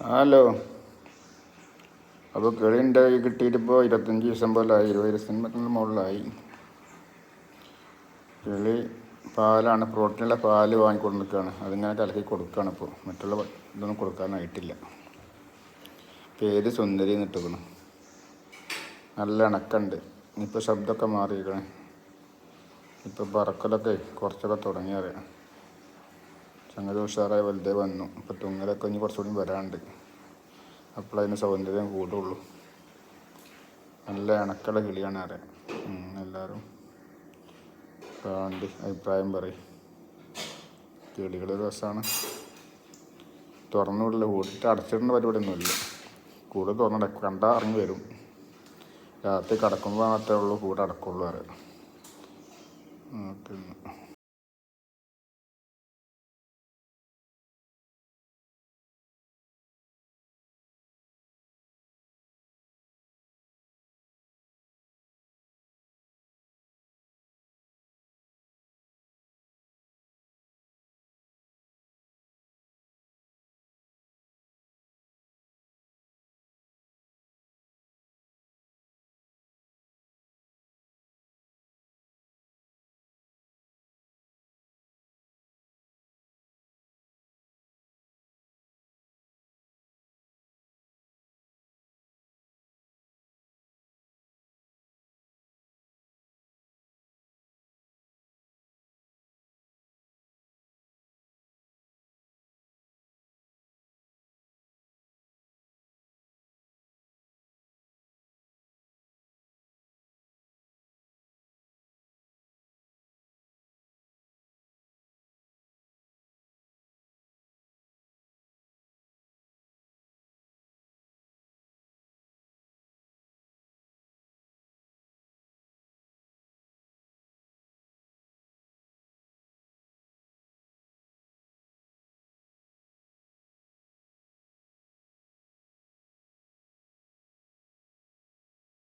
Hello. അപ്പോൾ കിളിന്റെ കിട്ടിയിട്ടിപ്പോൾ ഇരുപത്തഞ്ച് ദിവസം പോലായി ഇരുപത് ദിവസത്തിന് മുകളിലായി. കിളി പാലാണ് പ്രോട്ടീനുള്ള പാൽ വാങ്ങിക്കൊണ്ട് നിൽക്കുകയാണ് അതിങ്ങനെ കലക്കി കൊടുക്കുകയാണ് ഇപ്പോൾ മറ്റുള്ള ഇതൊന്നും കൊടുക്കാനായിട്ടില്ല. പേര് സുന്ദരി നിട്ടുക്കണം നല്ല ഇണക്കുണ്ട് ഇനിയിപ്പോൾ ശബ്ദമൊക്കെ മാറിയിരിക്കണേ. ഇപ്പോൾ പറക്കലൊക്കെ കുറച്ചൊക്കെ തുടങ്ങിയറിയാം. സംഗതി ഉഷാറായി വലുതേ വന്നു. അപ്പോൾ തുങ്ങലൊക്കെ ഇനി കുറച്ചുകൂടി വരാണ്ട് അപ്പോൾ അതിന് സൗന്ദര്യം കൂടുള്ളൂ. നല്ല ഇണക്കുള്ള കിളിയാണ് അറിയാം എല്ലാവരും കാണ്ടി അഭിപ്രായം പറയും. കിളികൾ രസമാണ് തുറന്നുവിടില്ല. കൂടിയിട്ട് അടച്ചിടുന്ന പരിപാടിയൊന്നുമില്ല. കൂട് തുറന്നിട കണ്ടാൽ ഇറങ്ങി വരും. രാത്രി കിടക്കുമ്പോൾ മാത്രമേ ഉള്ളൂ കൂടെ അടക്കുള്ളൂ അറിയാം ഓക്കെ